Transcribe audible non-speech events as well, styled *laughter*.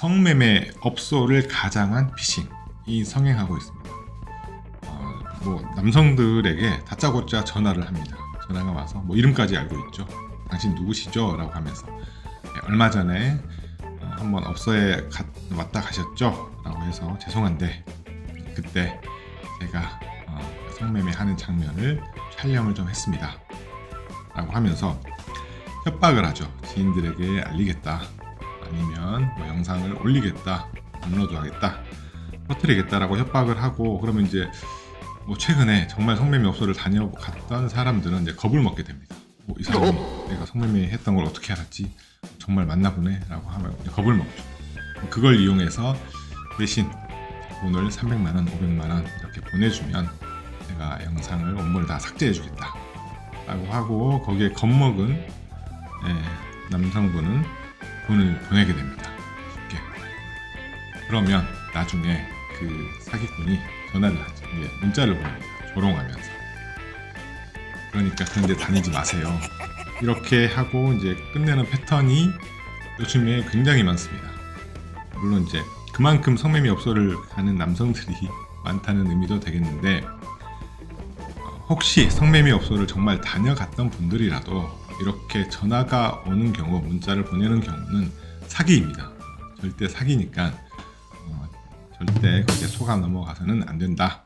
성매매 업소를 가장한 피싱이 성행하고 있습니다. 어, 뭐 남성들에게 다짜고짜 전화를 합니다. 전화가 와서 뭐 이름까지 알고 있죠. 당신 누구시죠? 라고 하면서 예, 얼마 전에 어, 한번 업소에 가- 왔다 가셨죠? 라고 해서 죄송한데 그때 제가 어, 성매매 하는 장면을 촬영을 좀 했습니다. 라고 하면서 협박을 하죠. 지인들에게 알리겠다. 아니면 뭐 영상을 올리겠다. 업로드하겠다. 퍼뜨리겠다라고 협박을 하고 그러면 이제 뭐 최근에 정말 성매매 업소를 다녀갔던 사람들은 이제 겁을 먹게 됩니다. 뭐 이 사람이 내가 성매매 했던 걸 어떻게 알았지? 정말 맞나 보네라고 하면 겁을 먹죠. 그걸 이용해서 대신 돈을 300만 원, 500만 원 이렇게 보내주면 내가 영상을 원본을 다 삭제해주겠다. 라고 하고 거기에 겁먹은 예, 남성분은 돈을 보내게 됩니다. 쉽게. 그러면 나중에 그 사기꾼이 전화를 하죠. 예, 문자를 보냅니다. 조롱하면서. 그러니까 그런데 다니지 마세요. 이렇게 하고 이제 끝내는 패턴이 요즘에 굉장히 많습니다. 물론 이제 그만큼 성매매 업소를 가는 남성들이 *laughs* 많다는 의미도 되겠는데 어, 혹시 성매매 업소를 정말 다녀갔던 분들이라도 이렇게 전화가 오는 경우 문자를 보내는 경우는 사기입니다. 절대 사기니까 어, 절대 거기에 속아 넘어가서는 안 된다.